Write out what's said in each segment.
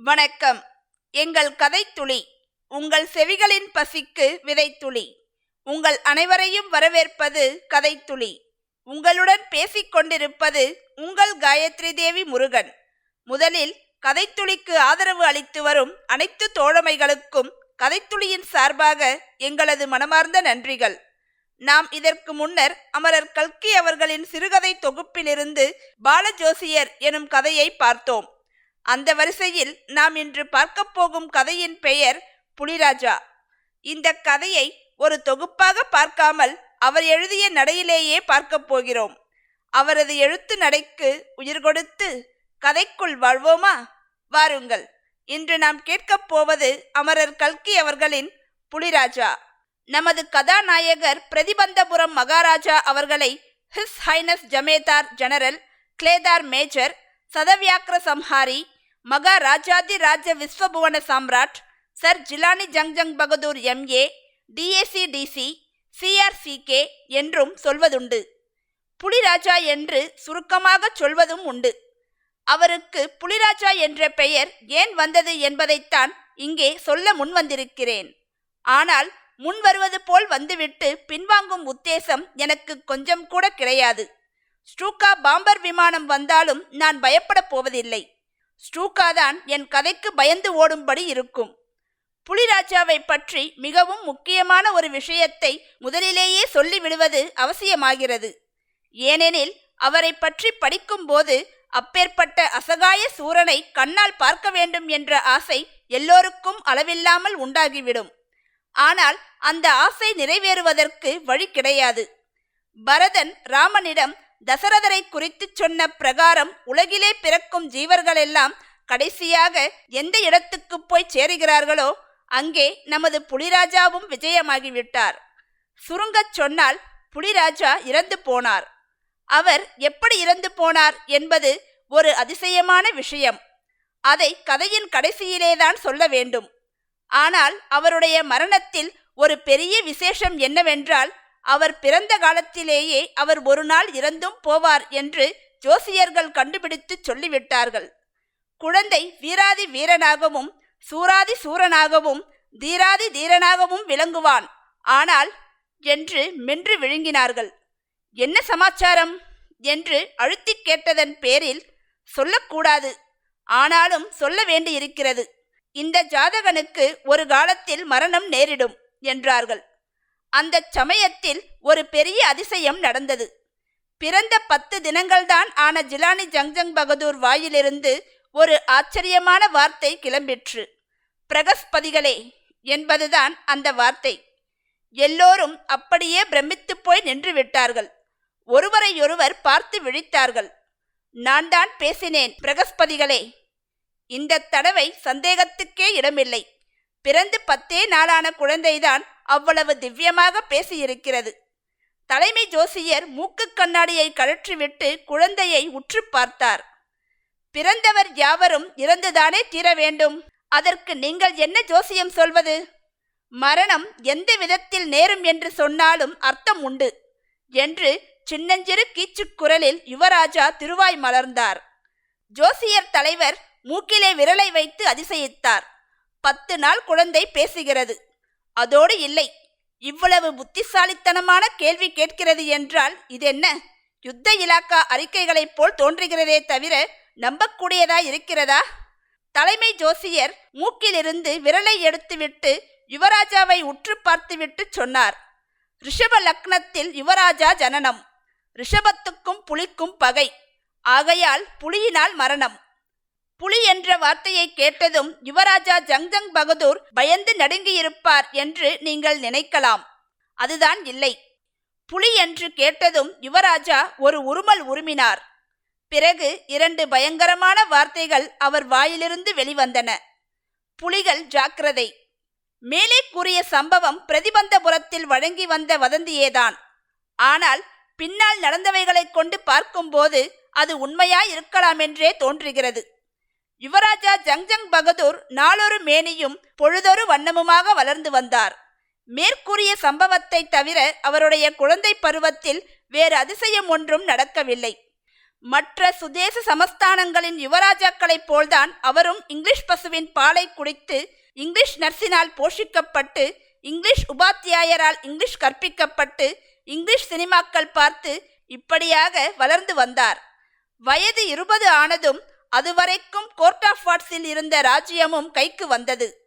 வணக்கம். எங்கள் கதைத்துளி உங்கள் செவிகளின் பசிக்கு விதைத்துளி. உங்கள் அனைவரையும் வரவேற்பது கதைத்துளி. உங்களுடன் பேசிக்கொண்டிருப்பது உங்கள் காயத்ரி தேவி முருகன். முதலில் கதைத்துளிக்கு ஆதரவு அளித்து வரும் அனைத்து தோழமைகளுக்கும் கதைத்துளியின் சார்பாக எங்களது மனமார்ந்த நன்றிகள். நாம் இதற்கு முன்னர் அமரர் கல்கி அவர்களின் சிறுகதை தொகுப்பிலிருந்து பாலஜோசியர் எனும் கதையை பார்த்தோம். அந்த வரிசையில் நாம் இன்று பார்க்கப் போகும் கதையின் பெயர் புலிராஜா. இந்த கதையை ஒரு தொகுப்பாக பார்க்காமல் அவர் எழுதிய நடையிலேயே பார்க்கப் போகிறோம். அவரது எழுத்து நடைக்கு உயிர் கொடுத்து கதைக்குள் வாழ்வோமா? வாருங்கள். இன்று நாம் கேட்கப் போவது அமரர் கல்கி அவர்களின் புலிராஜா. நமது கதாநாயகர் பிரதிபந்தபுரம் மகாராஜா அவர்களை His Highness Jamedar general Kiledar major சதவியாக்ர சம்ஹாரி மகாராஜாதி ராஜ விஸ்வபுவன Samrat Sir Jilani Jungjung Bahadur MA DAC DC CRCK என்றும் சொல்வதுண்டு. புலிராஜா என்று சுருக்கமாக சொல்வதும் உண்டு. அவருக்கு புலிராஜா என்ற பெயர் ஏன் வந்தது என்பதைத்தான் இங்கே சொல்ல முன்வந்திருக்கிறேன். ஆனால் முன் வருவது போல் வந்துவிட்டு பின்வாங்கும் உத்தேசம் எனக்கு கொஞ்சம் கூட கிடையாது. ஸ்ட்ரூகா பாம்பர் விமானம் வந்தாலும் நான் பயப்படப் போவதில்லை. ஸ்ட்ரூகா தான் என் கதைக்கு பயந்து ஓடும்படி இருக்கும். புலிராஜாவை பற்றி மிகவும் முக்கியமான ஒரு விஷயத்தை முதலிலேயே சொல்லிவிடுவது அவசியமாகிறது. ஏனெனில் அவரை பற்றி படிக்கும்போது அப்பேற்பட்ட அசகாய சூரனை கண்ணால் பார்க்க வேண்டும் என்ற ஆசை எல்லோருக்கும் அளவில்லாமல் உண்டாகிவிடும். ஆனால் அந்த ஆசை நிறைவேறுவதற்கு வழி கிடையாது. பரதன் ராமனிடம் தசரதரை குறித்து சொன்ன பிரகாரம் உலகிலே பிறக்கும் ஜீவர்களெல்லாம் கடைசியாக எந்த இடத்துக்கு போய் சேருகிறார்களோ அங்கே நமது புலிராஜாவும் விஜயமாகிவிட்டார். சுருங்கச் சொன்னால் புலிராஜா இறந்து போனார். அவர் எப்படி இறந்து போனார் என்பது ஒரு அதிசயமான விஷயம். அதை கதையின் கடைசியிலேதான் சொல்ல வேண்டும். ஆனால் அவருடைய மரணத்தில் ஒரு பெரிய விசேஷம் என்னவென்றால் அவர் பிறந்த காலத்திலேயே அவர் ஒரு நாள் இறந்தும் போவார் என்று ஜோசியர்கள் கண்டுபிடித்து சொல்லிவிட்டார்கள். குழந்தை வீராதி வீரனாகவும் சூராதி சூரனாகவும் தீராதி தீரனாகவும் விளங்குவான். ஆனால் என்று மென்று விழுங்கினார்கள். என்ன சமாச்சாரம்? என்று அழுத்தி கேட்டதன் பேரில் சொல்லக்கூடாது. ஆனாலும் சொல்ல வேண்டியிருக்கிறது. இந்த ஜாதகனுக்கு ஒரு காலத்தில் மரணம் நேரிடும் என்றார்கள். அந்த சமயத்தில் ஒரு பெரிய அதிசயம் நடந்தது. பிறந்த பத்து தினங்கள்தான் ஆன ஜிலானி ஜங்ஜங் பகதூர் வாயிலிருந்து ஒரு ஆச்சரியமான வார்த்தை கிளம்பிற்று. பிரகஸ்பதிகளே என்பதுதான் அந்த வார்த்தை. எல்லோரும் அப்படியே பிரமித்து போய் நின்று விட்டார்கள். ஒருவரையொருவர் பார்த்து விழித்தார்கள். நான் தான் பேசினேன் பிரகஸ்பதிகளே. இந்த தடவை சந்தேகத்துக்கே இடமில்லை. பிறந்து பத்தே நாளான குழந்தைதான் அவ்வளவு திவ்யமாக பேசியிருக்கிறது. தலைமை ஜோசியர் மூக்கு கண்ணாடியை கழற்றிவிட்டு குழந்தையை உற்று பார்த்தார். பிறந்தவர் யாவரும் இறந்துதானே தீர வேண்டும்? அதற்கு நீங்கள் என்ன ஜோசியம் சொல்வது? மரணம் எந்த விதத்தில் நேரும் என்று சொன்னாலும் அர்த்தம் உண்டு என்று சின்னஞ்சிறு கீச்சுக் குரலில் யுவராஜா திருவாய் மலர்ந்தார். ஜோசியர் தலைவர் மூக்கிலே விரலை வைத்து அதிசயித்தார். பத்து நாள் குழந்தை பேசுகிறது. அதோடு இல்லை. இவ்வளவு புத்திசாலித்தனமான கேள்வி கேட்கிறது என்றால் இதென்ன? யுத்த இலாக்கா அறிக்கைகளைப் போல் தோன்றுகிறதே தவிர நம்பக்கூடியதா இருக்கிறதா? தலைமை ஜோசியர் மூக்கிலிருந்து விரலை எடுத்துவிட்டு யுவராஜாவை உற்று பார்த்துவிட்டு சொன்னார். ரிஷப லக்னத்தில் யுவராஜா ஜனனம். ரிஷபத்துக்கும் புலிக்கும் பகை. ஆகையால் புலியினால் மரணம். புலி என்ற வார்த்தையை கேட்டதும் யுவராஜா ஜங்ஜங் பகதூர் பயந்து நடுங்கியிருப்பார் என்று நீங்கள் நினைக்கலாம். அதுதான் இல்லை. புலி என்று கேட்டதும் யுவராஜா ஒரு உருமல் உருமினார். பிறகு இரண்டு பயங்கரமான வார்த்தைகள் அவர் வாயிலிருந்து வெளிவந்தன. புலிகள் ஜாக்கிரதை. மேலே கூறிய சம்பவம் பிரதிபந்தபுரத்தில் வழங்கி வந்த வதந்தியேதான். ஆனால் பின்னால் நடந்தவைகளைக் கொண்டு பார்க்கும்போது அது உண்மையாய் என்றே தோன்றுகிறது. யுவராஜா ஜங்ஜங் பகதூர் நாளொரு மேனியும் பொழுதொரு வண்ணமுமாக வளர்ந்து வந்தார். மேற்கூறிய சம்பவத்தை தவிர அவருடைய குழந்தை பருவத்தில் வேறு அதிசயம் ஒன்றும் நடக்கவில்லை. மற்ற சுதேச சமஸ்தானங்களின் யுவராஜாக்களைப் போல்தான் அவரும் இங்கிலீஷ் பசுவின் பாலை குடித்து இங்கிலீஷ் நர்சினால் போஷிக்கப்பட்டு இங்கிலீஷ் உபாத்தியாயரால் இங்கிலீஷ் கற்பிக்கப்பட்டு இங்கிலீஷ் சினிமாக்கள் பார்த்து இப்படியாக வளர்ந்து வந்தார். வயது இருபது ஆனதும் அதுவரைக்கும் கோர்ட் ஆஃப் வாட்ஸில் இருந்த ராஜ்யமும் கைக்கு வந்தது.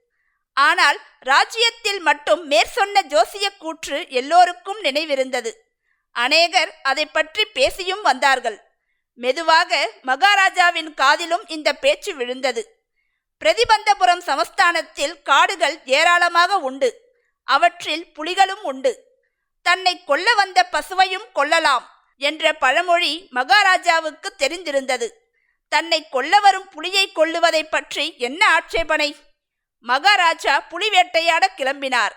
ஆனால் ராஜ்யத்தில் மட்டும் மேற்சொன்ன ஜோசிய கூற்று எல்லோருக்கும் நினைவிருந்தது. அநேகர் அதை பற்றி பேசியும் வந்தார்கள். மெதுவாக மகாராஜாவின் காதிலும் இந்த பேச்சு விழுந்தது. பிரதிபந்தபுரம் சமஸ்தானத்தில் காடுகள் ஏராளமாக உண்டு. அவற்றில் புலிகளும் உண்டு. தன்னை கொல்ல வந்த பசுவையும் கொல்லலாம் என்ற பழமொழி மகாராஜாவுக்கு தெரிந்திருந்தது. தன்னை கொல்ல வரும் புலியை கொல்லுவதை பற்றி என்ன ஆட்சேபனை? மகாராஜா புலி வேட்டையாட கிளம்பினார்.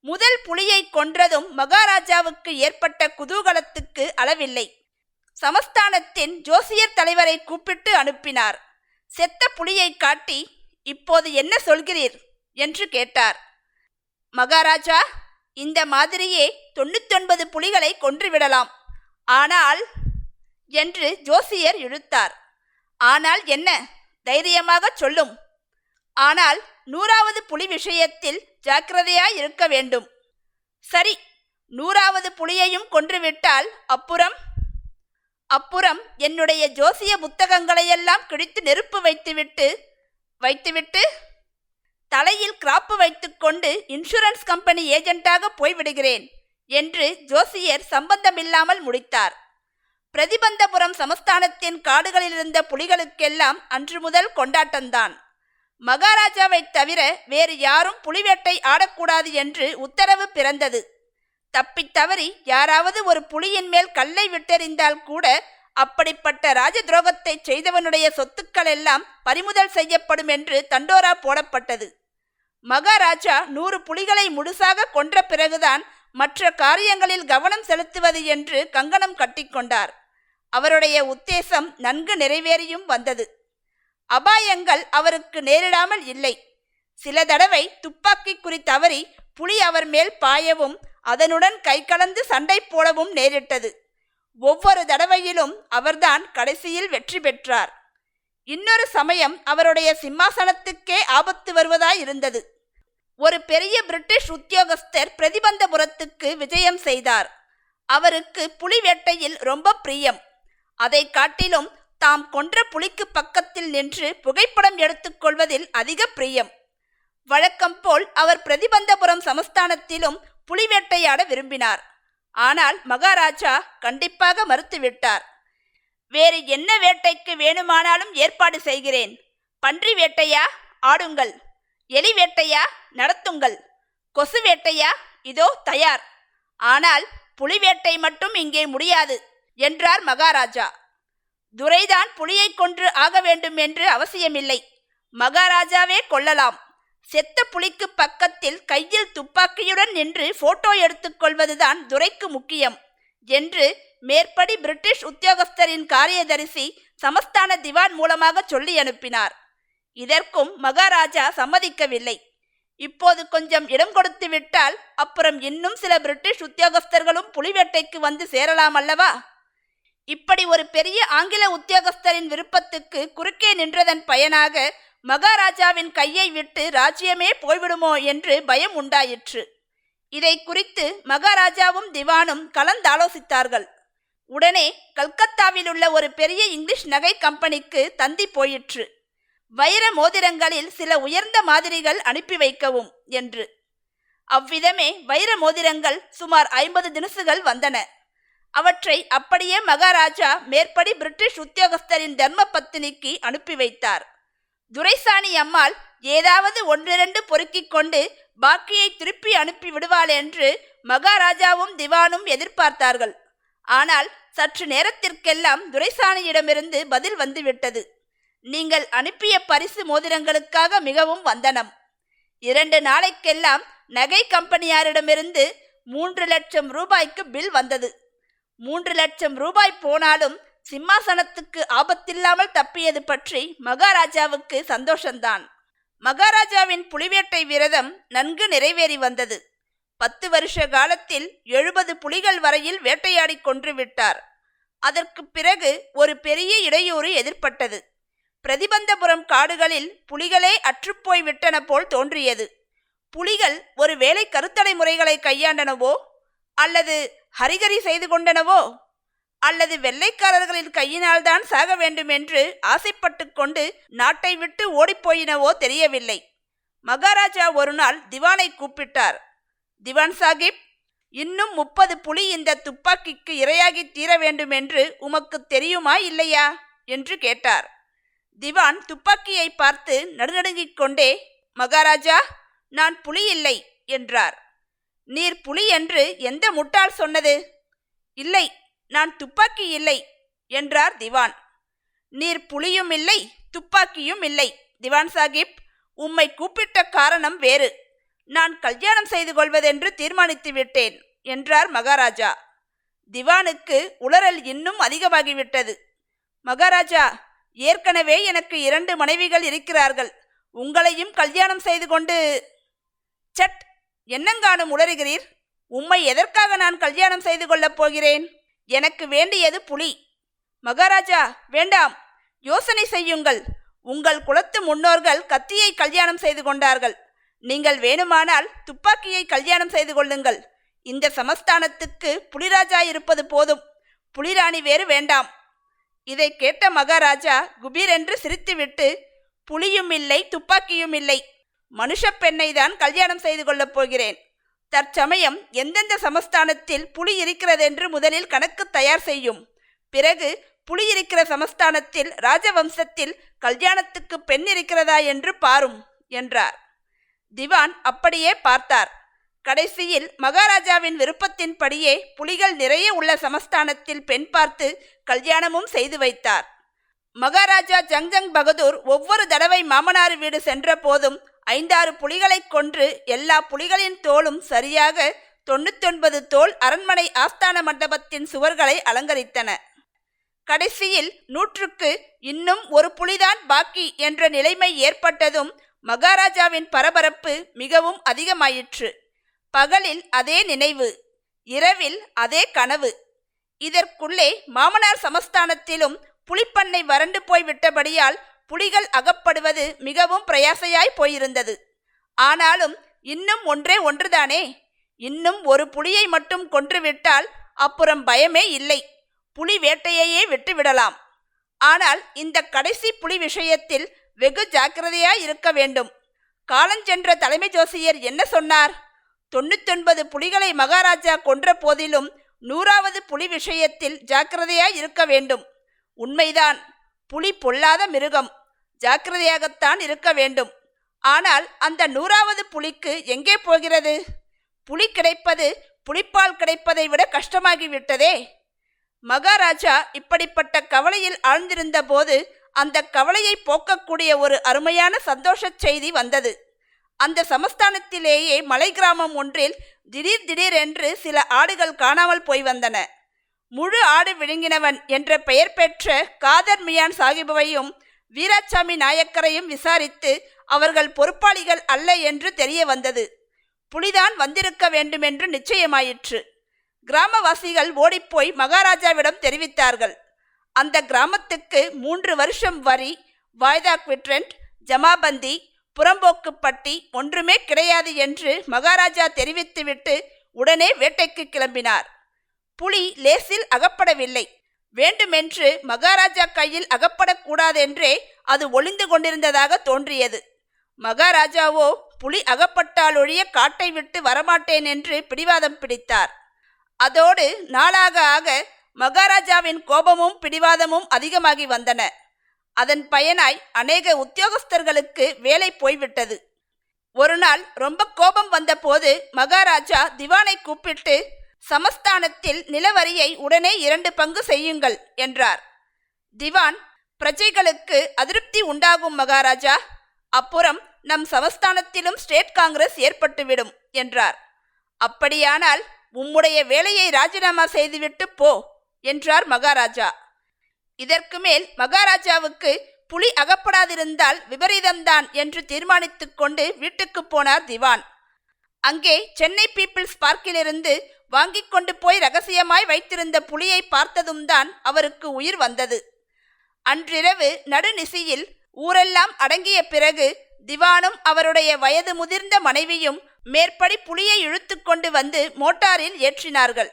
முதல் புலியை கொன்றதும் மகாராஜாவுக்கு ஏற்பட்ட குதூகலத்துக்கு அளவில்லை. சமஸ்தானத்தின் ஜோசியர் தலைவரை கூப்பிட்டு அனுப்பினார். செத்த புலியை காட்டி இப்போது என்ன சொல்கிறீர்? என்று கேட்டார். மகாராஜா இந்த மாதிரியே தொண்ணூத்தொன்பது புலிகளை கொன்றுவிடலாம் ஆனால் என்று ஜோசியர் இழுத்தார். ஆனால் என்ன? தைரியமாக சொல்லும். ஆனால் நூறாவது புலி விஷயத்தில் ஜாக்கிரதையாய் இருக்க வேண்டும். சரி நூறாவது புலியையும் கொன்றுவிட்டால் அப்புறம்? அப்புறம் என்னுடைய ஜோசிய புத்தகங்களையெல்லாம் கிழித்து நெருப்பு வைத்துவிட்டு வைத்துவிட்டு தலையில் கிராப்பு வைத்துக்கொண்டு இன்சூரன்ஸ் கம்பெனி ஏஜென்ட்டாக போய்விடுகிறேன் என்று ஜோசியர் சம்பந்தமில்லாமல் முடித்தார். பிரதிபந்தபுரம் சமஸ்தானத்தின் காடுகளிலிருந்த புலிகளுக்கெல்லாம் அன்று முதல் கொண்டாட்டம்தான். மகாராஜாவைத் தவிர வேறு யாரும் புலிவேட்டை ஆடக்கூடாது என்று உத்தரவு பிறந்தது. தப்பித் தவறி யாராவது ஒரு புலியின் மேல் கல்லை விட்டெறிந்தால் கூட அப்படிப்பட்ட ராஜ துரோகத்தை செய்தவனுடைய சொத்துக்கள் எல்லாம் பறிமுதல் செய்யப்படும் என்று தண்டோரா போடப்பட்டது. மகாராஜா நூறு புலிகளை முழுசாக கொன்ற பிறகுதான் மற்ற காரியங்களில் கவனம் செலுத்துவது என்று கங்கணம் கட்டிக்கொண்டார். அவருடைய உத்தேசம் நன்கு நிறைவேறியும் வந்தது. அபாயங்கள் அவருக்கு நேரிடாமல் இல்லை. சில தடவை துப்பாக்கி குறி தவறி புலி அவர் மேல் பாயவும் அதனுடன் கை கலந்து சண்டை போடவும் நேரிட்டது. ஒவ்வொரு தடவையிலும் அவர்தான் கடைசியில் வெற்றி பெற்றார். இன்னொரு சமயம் அவருடைய சிம்மாசனத்துக்கே ஆபத்து வருவதாய் இருந்தது. ஒரு பெரிய பிரிட்டிஷ் உத்தியோகஸ்தர் பிரதிபந்தபுரத்துக்கு விஜயம் செய்தார். அவருக்கு புலி வேட்டையில் ரொம்ப பிரியம். அதை காட்டிலும் தாம் கொன்ற புலிக்கு பக்கத்தில் நின்று புகைப்படம் எடுத்துக்கொள்வதில் அதிக பிரியம். வழக்கம் போல் அவர் பிரதிபந்தபுரம் சமஸ்தானத்திலும் புலி வேட்டையாட விரும்பினார். ஆனால் மகாராஜா கண்டிப்பாக மறுத்துவிட்டார். வேறு என்ன வேட்டைக்கு வேணுமானாலும் ஏற்பாடு செய்கிறேன். பன்றி வேட்டையா? ஆடுங்கள். எலி வேட்டையா? நடத்துங்கள். கொசு வேட்டையா? இதோ தயார். ஆனால் புலி வேட்டை மட்டும் இங்கே முடியாது. என்றார் மகாராஜா. துரைதான் புலியை கொன்று ஆக வேண்டும் என்று அவசியமில்லை. மகாராஜாவே கொள்ளலாம். செத்த புலிக்கு பக்கத்தில் கையில் துப்பாக்கியுடன் நின்று போட்டோ எடுத்துக்கொள்வதுதான் துரைக்கு முக்கியம் என்று மேற்படி பிரிட்டிஷ் உத்தியோகஸ்தரின் காரியதரிசி சமஸ்தான திவான் மூலமாக சொல்லி அனுப்பினார். இதற்கும் மகாராஜா சம்மதிக்கவில்லை. இப்போது கொஞ்சம் இடம் கொடுத்து விட்டால் அப்புறம் இன்னும் சில பிரிட்டிஷ் உத்தியோகஸ்தர்களும் புலிவேட்டைக்கு வந்து சேரலாம் அல்லவா? இப்படி ஒரு பெரிய ஆங்கில உத்தியோகஸ்தரின் விருப்பத்துக்கு குறுக்கே நின்றதன் பயனாக மகாராஜாவின் கையை விட்டு ராஜ்யமே போய்விடுமோ என்று பயம் உண்டாயிற்று. இதை குறித்து மகாராஜாவும் திவானும் கலந்தாலோசித்தார்கள். உடனே கல்கத்தாவில் உள்ள ஒரு பெரிய இங்கிலீஷ் நகை கம்பெனிக்கு தந்தி போயிற்று. வைர மோதிரங்களில் சில உயர்ந்த மாதிரிகள் அனுப்பி வைக்கவும் என்று. அவ்விதமே வைர மோதிரங்கள் சுமார் ஐம்பது தினசுகள் வந்தன. அவற்றை அப்படியே மகாராஜா மேற்படி பிரிட்டிஷ் உத்தியோகஸ்தரின் தர்ம பத்தினிக்கு அனுப்பி வைத்தார். துரைசாணி அம்மாள் ஏதாவது ஒன்றிரண்டு பொறுக்கிக் கொண்டு பாக்கியை திருப்பி அனுப்பி விடுவாள் என்று மகாராஜாவும் திவானும் எதிர்பார்த்தார்கள். ஆனால் சற்று நேரத்திற்கெல்லாம் துரைசாணியிடமிருந்து பதில் வந்துவிட்டது. நீங்கள் அனுப்பிய பரிசு மோதிரங்களுக்காக மிகவும் வந்தனம். இரண்டு நாளைக்கெல்லாம் நகை கம்பெனியாரிடமிருந்து மூன்று லட்சம் ரூபாய்க்கு பில் வந்தது. மூன்று லட்சம் ரூபாய் போனாலும் சிம்மாசனத்துக்கு ஆபத்தில்லாமல் தப்பியது பற்றி மகாராஜாவுக்கு சந்தோஷந்தான். மகாராஜாவின் புலிவேட்டை விரதம் நன்கு நிறைவேறி வந்தது. பத்து வருஷ காலத்தில் எழுபது புலிகள் வரையில் வேட்டையாடி கொன்று விட்டார். அதற்கு பிறகு ஒரு பெரிய இடையூறு எதிர்ப்பட்டது பிரதிபந்தபுரம் காடுகளில் புலிகளே அற்றுப்போய் விட்டன போல் தோன்றியது. புலிகள் ஒரு வேலை கருத்தடை முறைகளை கையாண்டனவோ அல்லது ஹரிகரி செய்து கொண்டனவோ? அல்லது வெள்ளைக்காரர்களின் கையினால்தான் சாக வேண்டும் என்று ஆசைப்பட்டு கொண்டு நாட்டை விட்டு ஓடிப்போயினவோ தெரியவில்லை. மகாராஜா ஒரு நாள் திவானை கூப்பிட்டார். திவான் சாஹிப் இன்னும் முப்பது புலி இந்த துப்பாக்கிக்கு இரையாகி தீர வேண்டும் என்று உமக்கு தெரியுமா இல்லையா? என்று கேட்டார். திவான் துப்பாக்கியை பார்த்து நடுநடுங்கிக் கொண்டே மகாராஜா நான் புலி இல்லை என்றார். நீர் புலி என்று எந்த முட்டாள் சொன்னது? இல்லை நான் துப்பாக்கி இல்லை என்றார் திவான். நீர் புலியும் இல்லை துப்பாக்கியும் இல்லை திவான் சாஹிப். உம்மை கூப்பிட்ட காரணம் வேறு. நான் கல்யாணம் செய்து கொள்வதென்று தீர்மானித்து விட்டேன் என்றார் மகாராஜா. திவானுக்கு உளறல் இன்னும் அதிகமாகிவிட்டது. மகாராஜா ஏற்கனவே எனக்கு இரண்டு மனைவிகள் இருக்கிறார்கள். உங்களையும் கல்யாணம் செய்து கொண்டு சட் என்னங்காணும் உளறுகிறீர்? உம்மை எதற்காக நான் கல்யாணம் செய்து கொள்ளப் போகிறேன்? எனக்கு வேண்டியது புலி. மகாராஜா வேண்டாம். யோசனை செய்யுங்கள். உங்கள் குலத்து முன்னோர்கள் கத்தியை கல்யாணம் செய்து கொண்டார்கள். நீங்கள் வேணுமானால் துப்பாக்கியை கல்யாணம் செய்து கொள்ளுங்கள். இந்த சமஸ்தானத்துக்கு புலிராஜா இருப்பது போதும். புலிராணி வேறு வேண்டாம். இதை கேட்ட மகாராஜா குபீரென்று சிரித்துவிட்டு புலியும் இல்லை துப்பாக்கியும் இல்லை. மனுஷ பெண்ணை தான் கல்யாணம் செய்து கொள்ளப் போகிறேன். தற்சமயம் எந்தெந்த சமஸ்தானத்தில் புலி இருக்கிறதென்று முதலில் கணக்கு தயார் செய்யும். பிறகு புலி இருக்கிற சமஸ்தானத்தில் ராஜவம்சத்தில் கல்யாணத்துக்கு பெண் இருக்கிறதா என்று பாரும் என்றார். திவான் அப்படியே பார்த்தார். கடைசியில் மகாராஜாவின் விருப்பத்தின்படியே புலிகள் நிறைய உள்ள சமஸ்தானத்தில் பெண் பார்த்து கல்யாணமும் செய்து வைத்தார். மகாராஜா ஜங்ஜங் பகதூர் ஒவ்வொரு தடவை மாமனார் வீடு சென்ற போதும் ஐந்தாறு புலிகளைக் கொன்று எல்லா புலிகளின் தோளும் சரியாக தொண்ணூத்தொன்பது தோல் அரண்மனை ஆஸ்தான மண்டபத்தின் சுவர்களை அலங்கரித்தன. கடைசியில் நூற்றுக்கு இன்னும் ஒரு புலிதான் பாக்கி என்ற நிலைமை ஏற்பட்டதும் மகாராஜாவின் பரபரப்பு மிகவும் அதிகமாயிற்று. பகலில் அதே நினைவு இரவில் அதே கனவு. இதற்குள்ளே மாமனார் சமஸ்தானத்திலும் புலிப்பண்ணை வறண்டு போய் விட்டபடியால் புலிகள் அகப்படுவது மிகவும் பிரயாசையாய் போயிருந்தது. ஆனாலும் இன்னும் ஒன்றே ஒன்றுதானே? இன்னும் ஒரு புலியை மட்டும் கொன்றுவிட்டால் அப்புறம் பயமே இல்லை. புலி வேட்டையையே விட்டுவிடலாம். ஆனால் இந்த கடைசி புலி விஷயத்தில் வெகு ஜாக்கிரதையாய் இருக்க வேண்டும். காலஞ்சென்ற தலைமை ஜோசியர் என்ன சொன்னார்? தொண்ணூத்தொன்பது புலிகளை மகாராஜா கொன்ற போதிலும் நூறாவது புலி விஷயத்தில் ஜாக்கிரதையாய் இருக்க வேண்டும். உண்மைதான். புலி பொல்லாத மிருகம். ஜாக்கிரதையாகத்தான் இருக்க வேண்டும். ஆனால் அந்த நூறாவது புலிக்கு எங்கே போகிறது? புலி கிடைப்பது புலிப்பால் கிடைப்பதை விட கஷ்டமாகிவிட்டதே. மகாராஜா இப்படிப்பட்ட கவலையில் ஆழ்ந்திருந்த போது அந்த கவலையை போக்கக்கூடிய ஒரு அருமையான சந்தோஷச் செய்தி வந்தது. அந்த சமஸ்தானத்திலேயே மலை கிராமம் ஒன்றில் திடீர் திடீரென்று சில ஆடுகள் காணாமல் போய் வந்தன. முழு ஆடு விழுங்கினவன் என்ற பெயர் பெற்ற காதர் மியான் சாகிபவையும் வீராசாமி நாயக்கரையும் விசாரித்து அவர்கள் பொறுப்பாளிகள் அல்ல என்று தெரிய வந்தது. புலிதான் வந்திருக்க வேண்டுமென்று நிச்சயமாயிற்று. கிராமவாசிகள் ஓடிப்போய் மகாராஜாவிடம் தெரிவித்தார்கள். அந்த கிராமத்துக்கு மூன்று வருஷம் வரி வாய்தா குவிட்ரெண்ட் ஜமாபந்தி புறம்போக்குப்பட்டி ஒன்றுமே கிடையாது என்று மகாராஜா தெரிவித்துவிட்டு உடனே வேட்டைக்கு கிளம்பினார். புலி லேசில் அகப்படவில்லை. வேண்டுமென்று மகாராஜா கையில் அகப்படக்கூடாதென்றே அது ஒளிந்து கொண்டிருந்ததாக தோன்றியது. மகாராஜாவோ புலி அகப்பட்டாலொழிய காட்டை விட்டு வரமாட்டேன் என்று பிடிவாதம் பிடித்தார். அதோடு நாளாக ஆக மகாராஜாவின் கோபமும் பிடிவாதமும் அதிகமாகி வந்தன. அதன் பயனாய் அநேக உத்தியோகஸ்தர்களுக்கு வேலை போய்விட்டது. ஒரு நாள் ரொம்ப கோபம் வந்தபோது மகாராஜா திவானை கூப்பிட்டு சமஸ்தானத்தில் நிலவரியை உடனே இரண்டு பங்கு செய்யுங்கள் என்றார். திவான் பிரஜைகளுக்கு அதிருப்தி உண்டாகும் மகாராஜா அப்புறம் நம் சமஸ்தானத்திலும் ஸ்டேட் காங்கிரஸ் ஏற்பட்டுவிடும் என்றார். அப்படியானால் உம்முடைய வேலையை ராஜினாமா செய்துவிட்டு போ என்றார் மகாராஜா. இதற்கு மேல் மகாராஜாவுக்கு புலி அகப்படாதிருந்தால் விபரீதம்தான் என்று தீர்மானித்துக் கொண்டு வீட்டுக்கு போனார் திவான். அங்கே சென்னை பீப்பிள்ஸ் பார்க்கிலிருந்து வாங்கிக் கொண்டு போய் ரகசியமாய் வைத்திருந்த புலியை பார்த்ததும் தான் அவருக்கு உயிர் வந்தது. அன்றிரவு நடுநிசியில் ஊரெல்லாம் அடங்கிய பிறகு திவானும் அவருடைய வயது முதிர்ந்த மனைவியும் மேற்படி புலியை இழுத்து கொண்டு வந்து மோட்டாரில் ஏற்றினார்கள்.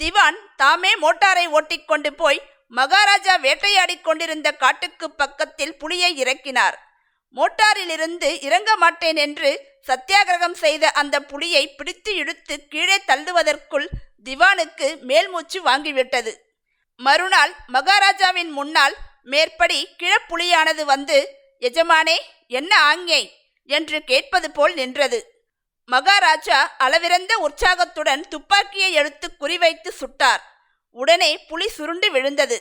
திவான் தாமே மோட்டாரை ஓட்டிக்கொண்டு போய் மகாராஜா வேட்டையாடிக் கொண்டிருந்த காட்டுக்கு பக்கத்தில் புலியை இறக்கினார். மோட்டாரிலிருந்து இறங்க மாட்டேன் என்று சத்தியாகிரகம் செய்த அந்த புலியை பிடித்து இழுத்து கீழே தள்ளுவதற்குள் திவானுக்கு மேல்மூச்சு வாங்கிவிட்டது. மறுநாள் மகாராஜாவின் முன்னால் மேற்படி கிழப்புலியானது வந்து எஜமானே என்ன ஆங்கே என்று கேட்பது போல் நின்றது. மகாராஜா அளவிறந்த உற்சாகத்துடன் துப்பாக்கியை எடுத்து குறிவைத்து சுட்டார். உடனே புலி சுருண்டு விழுந்தது.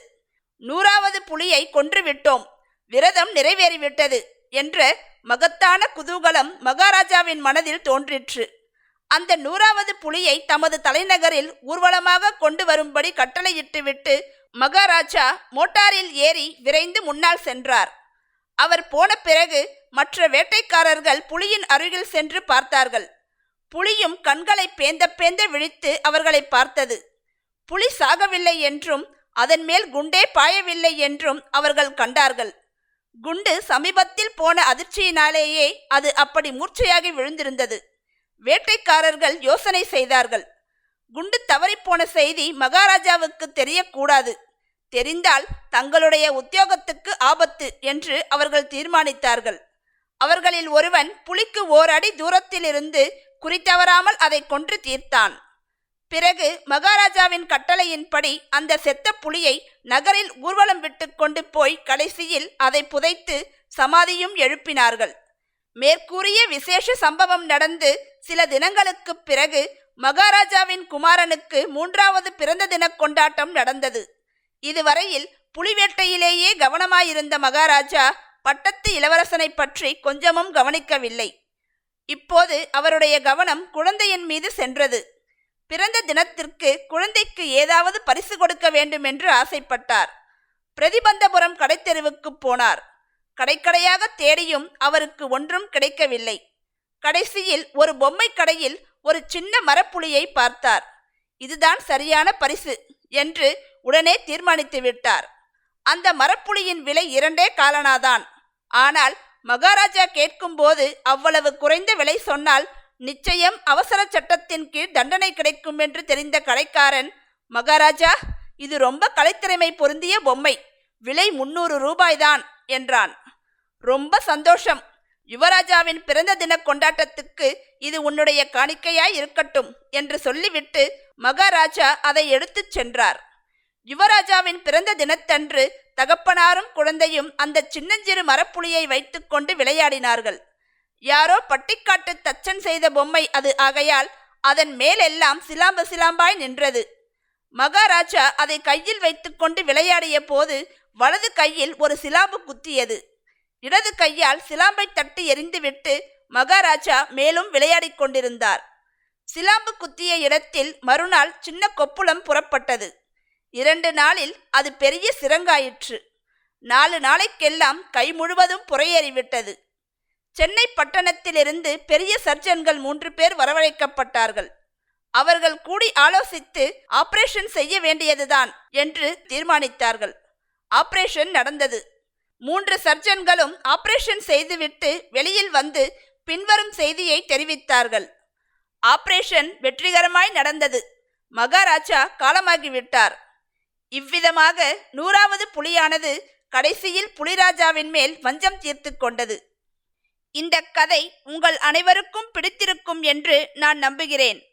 நூறாவது புலியை கொன்றுவிட்டோம் விரதம் நிறைவேறிவிட்டது. என்ற மகத்தான குதூகலம் மகாராஜாவின் மனதில் தோன்றிற்று. அந்த நூறாவது புலியை தமது தலைநகரில் ஊர்வலமாக கொண்டு வரும்படி கட்டளையிட்டுவிட்டு மகாராஜா மோட்டாரில் ஏறி விரைந்து முன்னால் சென்றார். அவர் போன பிறகு மற்ற வேட்டைக்காரர்கள் புலியின் அருகில் சென்று பார்த்தார்கள். புலியும் கண்களை பேந்த பேந்த விழித்து அவர்களை பார்த்தது. புலி சாகவில்லை என்றும் அதன் மேல் குண்டே பாயவில்லை என்றும் அவர்கள் கண்டார்கள். குண்டு சமீபத்தில் போன அதிர்ச்சியினாலேயே அது அப்படி மூர்ச்சையாகி விழுந்திருந்தது. வேட்டைக்காரர்கள் யோசனை செய்தார்கள். குண்டு தவறிப்போன செய்தி மகாராஜாவுக்கு தெரியக்கூடாது. தெரிந்தால் தங்களுடைய உத்தியோகத்துக்கு ஆபத்து என்று அவர்கள் தீர்மானித்தார்கள். அவர்களில் ஒருவன் புலிக்கு ஓரடி தூரத்திலிருந்து குறித்தவராமல் அதை கொன்று தீர்த்தான். பிறகு மகாராஜாவின் கட்டளையின்படி அந்த செத்த புலியை நகரில் ஊர்வலம் விட்டு கொண்டு போய் கடைசியில் அதை புதைத்து சமாதியும் எழுப்பினார்கள். மேற்கூறிய விசேஷ சம்பவம் நடந்து சில தினங்களுக்குப் பிறகு மகாராஜாவின் குமாரனுக்கு மூன்றாவது பிறந்த தின கொண்டாட்டம் நடந்தது. இதுவரையில் புலிவேட்டையிலேயே கவனமாயிருந்த மகாராஜா பட்டத்து இளவரசனை பற்றி கொஞ்சமும் கவனிக்கவில்லை. இப்போது அவருடைய கவனம் குழந்தையின் மீது சென்றது. பிறந்த தினத்திற்கு குழந்தைக்கு ஏதாவது பரிசு கொடுக்க வேண்டும் என்று ஆசைப்பட்டார். பிரதிபந்தபுரம் கடைத்தெருவுக்கு போனார். கடைக்கடையாக தேடியும் அவருக்கு ஒன்றும் கிடைக்கவில்லை. கடைசியில் ஒரு பொம்மை கடையில் ஒரு சின்ன மரப்புளியை பார்த்தார். இதுதான் சரியான பரிசு என்று உடனே தீர்மானித்து விட்டார். அந்த மரப்புளியின் விலை இரண்டே காலனாதான். ஆனால் மகாராஜா கேட்கும்போது அவ்வளவு குறைந்த விலை சொன்னால் நிச்சயம் அவசர சட்டத்தின் கீழ் தண்டனை கிடைக்கும் என்று தெரிந்த கடைக்காரன் மகாராஜா இது ரொம்ப கலைத்திறமை பொருந்திய பொம்மை. விலை முன்னூறு ரூபாய்தான் என்றான். ரொம்ப சந்தோஷம். யுவராஜாவின் பிறந்த தின கொண்டாட்டத்துக்கு இது உன்னுடைய காணிக்கையாய் இருக்கட்டும் என்று சொல்லிவிட்டு மகாராஜா அதை எடுத்துச் சென்றார். யுவராஜாவின் பிறந்த தினத்தன்று தகப்பனாரும் குழந்தையும் அந்த சின்னஞ்சிறு மரப்புளியை வைத்துக்கொண்டு விளையாடினார்கள். யாரோ பட்டிக்காட்டு தச்சன் செய்த பொம்மை அது ஆகையால் அதன் மேலெல்லாம் சிலாம்பு சிலாம்பாய் நின்றது. மகாராஜா அதை கையில் வைத்துக்கொண்டு விளையாடிய போது வலது கையில் ஒரு சிலாம்பு குத்தியது. இடது கையால் சிலாம்பை தட்டி எறிந்துவிட்டு மகாராஜா மேலும் விளையாடிக் கொண்டிருந்தார். சிலாம்பு குத்திய இடத்தில் மறுநாள் சின்ன கொப்புளம் புறப்பட்டது. இரண்டு நாளில் அது பெரிய சிறங்காயிற்று நாலு நாளைக்கெல்லாம் கை முழுவதும் புறையேறிவிட்டது. சென்னை பட்டணத்திலிருந்து பெரிய சர்ஜன்கள் மூன்று பேர் வரவழைக்கப்பட்டார்கள். அவர்கள் கூடி ஆலோசித்து ஆபரேஷன் செய்ய வேண்டியதுதான் என்று தீர்மானித்தார்கள். ஆபரேஷன் நடந்தது. மூன்று சர்ஜன்களும் ஆபரேஷன் செய்துவிட்டு வெளியில் வந்து பின்வரும் செய்தியை தெரிவித்தார்கள். ஆபரேஷன் வெற்றிகரமாய் நடந்தது. மகாராஜா காலமாகிவிட்டார். இவ்விதமாக நூறாவது புலியானது கடைசியில் புலிராஜாவின் மேல் வஞ்சம் தீர்த்து கொண்டது. இந்த கதை உங்கள் அனைவருக்கும் பிடித்திருக்கும் என்று நான் நம்புகிறேன்.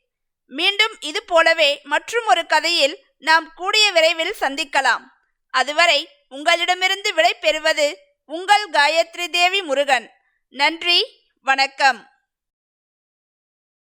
மீண்டும் இது போலவே மற்றும் ஒரு கதையில் நாம் கூடிய விரைவில் சந்திக்கலாம். அதுவரை உங்களிடமிருந்து விடை பெறுவது உங்கள் காயத்ரி தேவி முருகன். நன்றி வணக்கம்.